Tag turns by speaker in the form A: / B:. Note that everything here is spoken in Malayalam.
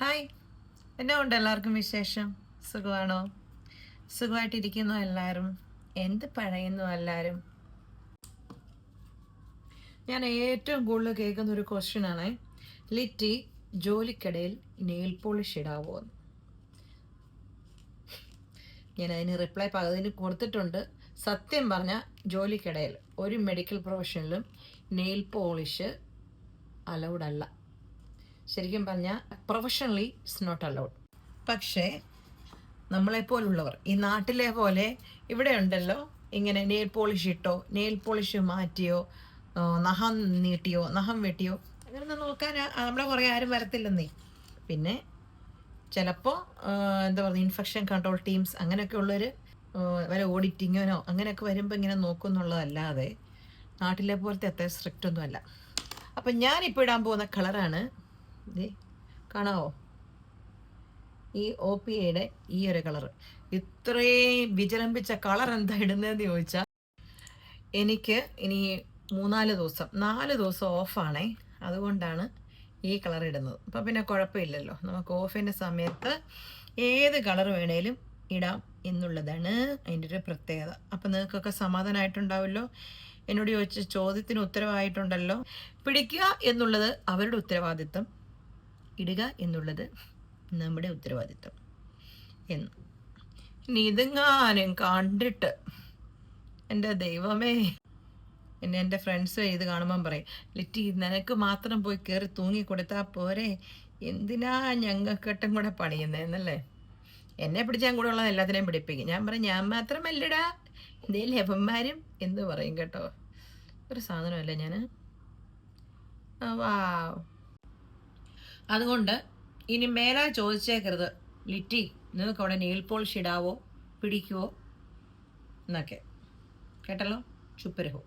A: ഹായ്. എന്നെ ഉണ്ട് എല്ലാവർക്കും വിശേഷം? സുഖമാണോ? സുഖമായിട്ടിരിക്കുന്നു എല്ലാവരും. എന്ത് പഴയുന്നു എല്ലാവരും? ഞാൻ ഏറ്റവും കൂടുതൽ കേൾക്കുന്ന ഒരു ക്വസ്റ്റ്യൻ ആണ്. ലിറ്റി ജോലിക്കിടയിൽ നെയിൽ പോളിഷ് ഇടാവോ ഞാൻ അതിന് റിപ്ലൈ പകുതിന് കൊടുത്തിട്ടുണ്ട്. സത്യം പറഞ്ഞാൽ ജോലിക്കിടയിൽ ഒരു മെഡിക്കൽ പ്രൊഫഷനിലും നെയിൽ പോളിഷ് അലൗഡ് അല്ല. ശരിക്കും പറഞ്ഞാൽ പ്രൊഫഷണലി ഇറ്റ്സ് നോട്ട് അലൗഡ് പക്ഷേ നമ്മളെപ്പോലുള്ളവർ ഈ നാട്ടിലെ പോലെ ഇവിടെ ഉണ്ടല്ലോ ഇങ്ങനെ നെയിൽ പോളിഷ് ഇട്ടോ നെയിൽ പോളിഷ് മാറ്റിയോ നഖം നീട്ടിയോ നഖം വെട്ടിയോ അങ്ങനെ നോക്കാൻ നമ്മളെ കുറേ ആരും വരത്തില്ലെന്നേ. പിന്നെ ചിലപ്പോൾ എന്താ പറയുക ഇൻഫെക്ഷൻ കൺട്രോൾ ടീംസ് അങ്ങനെയൊക്കെ ഉള്ളവർ വല്ല ഓഡിറ്റിങ്ങിനോ അങ്ങനെയൊക്കെ വരുമ്പോൾ ഇങ്ങനെ നോക്കുന്നുള്ളതല്ലാതെ നാട്ടിലെ പോലത്തെ അത്ര സ്ട്രിക്റ്റ് ഒന്നുമല്ല. അപ്പം ഞാനിപ്പോൾ ഇടാൻ പോകുന്ന കളറാണ് കാണാവോ? ഈ ഒ പി എയുടെ ഈ ഒരു കളറ് ഇത്രയും വിചലംബിച്ച കളർ എന്താ ഇടുന്നതെന്ന് ചോദിച്ചാൽ എനിക്ക് ഇനി മൂന്നാൽ ദിവസം നാല് ദിവസം ഓഫാണേ അതുകൊണ്ടാണ് ഈ കളർ ഇടുന്നത്. അപ്പം പിന്നെ കുഴപ്പമില്ലല്ലോ. നമുക്ക് ഓഫിന്റെ സമയത്ത് ഏത് കളർ വേണേലും ഇടാം എന്നുള്ളതാണ് അതിന്റെ ഒരു പ്രത്യേകത. അപ്പം നിങ്ങൾക്കൊക്കെ സമാധാനമായിട്ടുണ്ടാവുമല്ലോ എന്നോട് ചോദിച്ച ചോദ്യത്തിന് ഉത്തരവായിട്ടുണ്ടല്ലോ? പിടിക്കുക എന്നുള്ളത് അവരുടെ ഉത്തരവാദിത്തം. ഇടുക എന്നുള്ളത് നമ്മുടെ ഉത്തരവാദിത്വം എന്ന്. ഇനി ഇതെങ്ങാനും കണ്ടിട്ട് എന്റെ ദൈവമേ എന്നെ എന്റെ ഫ്രണ്ട്സ് ഇത് കാണുമ്പം പറയും ലിറ്റി നിനക്ക് മാത്രം പോയി കയറി തൂങ്ങി കൊടുത്താൽ പോരെ? എന്തിനാ ഞങ്ങൾക്കെട്ടും കൂടെ പണിയുന്നതെന്നല്ലേ എന്നെ പിടിച്ചാൽ കൂടെ ഉള്ളത് എല്ലാത്തിനെയും പിടിപ്പിക്കും. ഞാൻ പറയും ഞാൻ മാത്രമല്ലടാ ഇതേ ലഭന്മാരും എന്ന് പറയും കേട്ടോ. ഒരു സാധനമല്ല ഞാൻ വാ അതുകൊണ്ട് ഇനി മേലാ ചോദിച്ചേക്കരുത്. ലിറ്റി നിങ്ങൾക്ക് അവിടെ നെയിൽ പോളിഷ് ഇടാവോ? പിടിക്കുവോ? എന്നൊക്കെ. കേട്ടല്ലോ? ചുപ്പരഹോ.